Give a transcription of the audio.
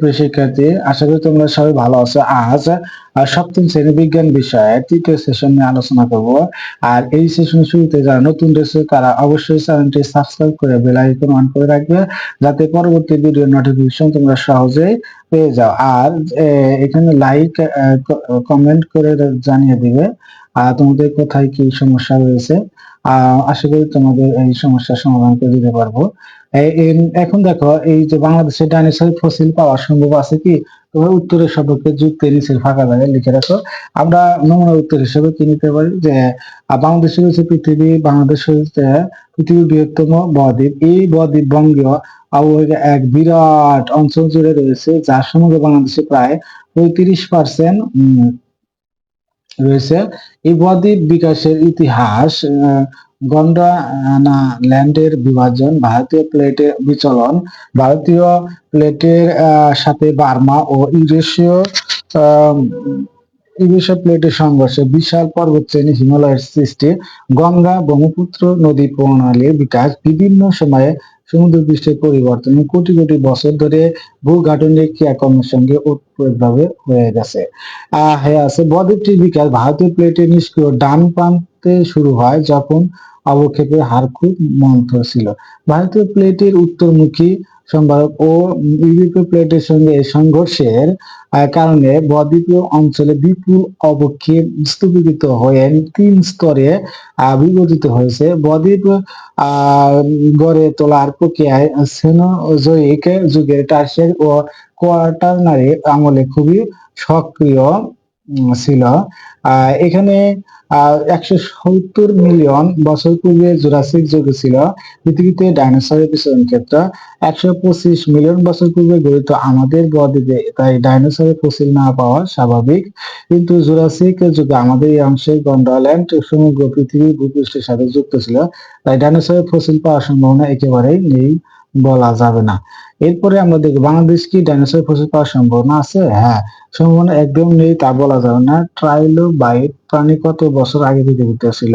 শিক্ষার্থী আশা করি তোমরা সবাই ভালো আছো। আজ সপ্তম শ্রেণি বিজ্ঞান তৃতীয় সেশন নিয়ে আলোচনা করব। আর এই শুরুতে যারা নতুন রয়েছে, তারা অবশ্যই চ্যানেলটি সাবস্ক্রাইব করে বেল আইকন অন করে রাখবে, যাতে পরবর্তী ভিডিও নোটিফিকেশন তোমরা সহজেই পেয়ে যাও। আর এখানে লাইক কমেন্ট করে জানিয়ে দিবে আর তোমাদের কোথায় কি সমস্যা রয়েছে। আশা করি তোমাদের এই সমস্যার সমাধান করে দিতে পারব। এখন দেখো, এই যে বাংলাদেশে ডাইনোসর ফসিল পাওয়া সম্ভব আছে কি? তোমরা উত্তরের সপক্ষে যুক্ত নিচের ফাঁকা জায়গায় লিখে রাখো। আমরা নমুনা উত্তর হিসেবে কি নিতে পারি? যে বাংলাদেশে রয়েছে পৃথিবী, বাংলাদেশ হচ্ছে পৃথিবীর বৃহত্তম বদ্বীপ। এই বদ্বীপ বঙ্গীয় আবহাওয়া এক বিরাট অঞ্চল জুড়ে রয়েছে, যার সমগ্র বাংলাদেশে প্রায় পঁয়ত্রিশ পার্সেন্ট রয়েছে। এই বদ্বীপ বিকাশের ইতিহাস আহ, গন্ডানা ল্যান্ডের বিভাজন ভারতীয় প্লেটের বিচলন ভারতীয় প্লেটের সাথে বার্মা ও ইউরেশীয় ইউরেশীয় প্লেটের সংঘর্ষে বিশাল পর্বত শ্রেণি হিমালয়ের সৃষ্টি গঙ্গা ব্রহ্মপুত্র নদী প্রণালীর বিকাশ বিভিন্ন সময়ে সমুদ্র পৃষ্ঠের পরিবর্তন কোটি কোটি বছর ধরে ভূগাঠনিক ক্রিয়াকর্মের সঙ্গে ওতপ্রোতভাবে হয়ে গেছে। আহ আছে বদ্বীপটির বিকাশ ভারতীয় প্লেটের নিষ্ক্রিয় ডান প্রান্তে শুরু হয় যখন অবক্ষেপের হার খুব মন্থর ছিল। ভারতীয় প্লেটের উত্তরমুখী সম্ভারক ও ইউরোপীয় প্লেটের সঙ্গে সংঘর্ষের কারণে বদ্বীপীয় অঞ্চলে বিপুল অবক্ষেপ স্থগিত হয়ে তিন স্তরে বিভাজিত হয়েছে। বদ্বীপ গড়ে তোলার প্রক্রিয়ায় সেনোজোইক যুগের টার্সিয়ারি ও কোয়াটারনারি আমলে খুবই সক্রিয় ছিল। এখানে একশো সত্তর মিলিয়ন বছর পূর্বে জুরাসিক যুগ ছিল। পৃথিবীতে ডাইনোসরের বিচরণ ক্ষেত্র একশো পঁচিশ মিলিয়ন বছর পূর্বে গঠিত আমাদের বদ্বীপে, তাই ডাইনোসরের ফসিল না পাওয়া স্বাভাবিক। কিন্তু জুরাসিক যুগে আমাদের এই অংশে গন্ডাল্যান্ড সমগ্র পৃথিবী ভূপৃষ্ঠের সাথে যুক্ত ছিল। তাই ডাইনোসরের ফসিল পাওয়ার সম্ভাবনা একেবারেই নেই। বলা যাবে না। এরপরে আমরা দেখি বাংলাদেশ কি ডাইনোসর ফসিল পাওয়ার সম্ভাবনা আছে? হ্যাঁ সম্ভাবনা একদম নেই তা বলা যাবে না। ট্রাইলোবাইট প্রাণী কত বছর আগে পৃথিবীতে ছিল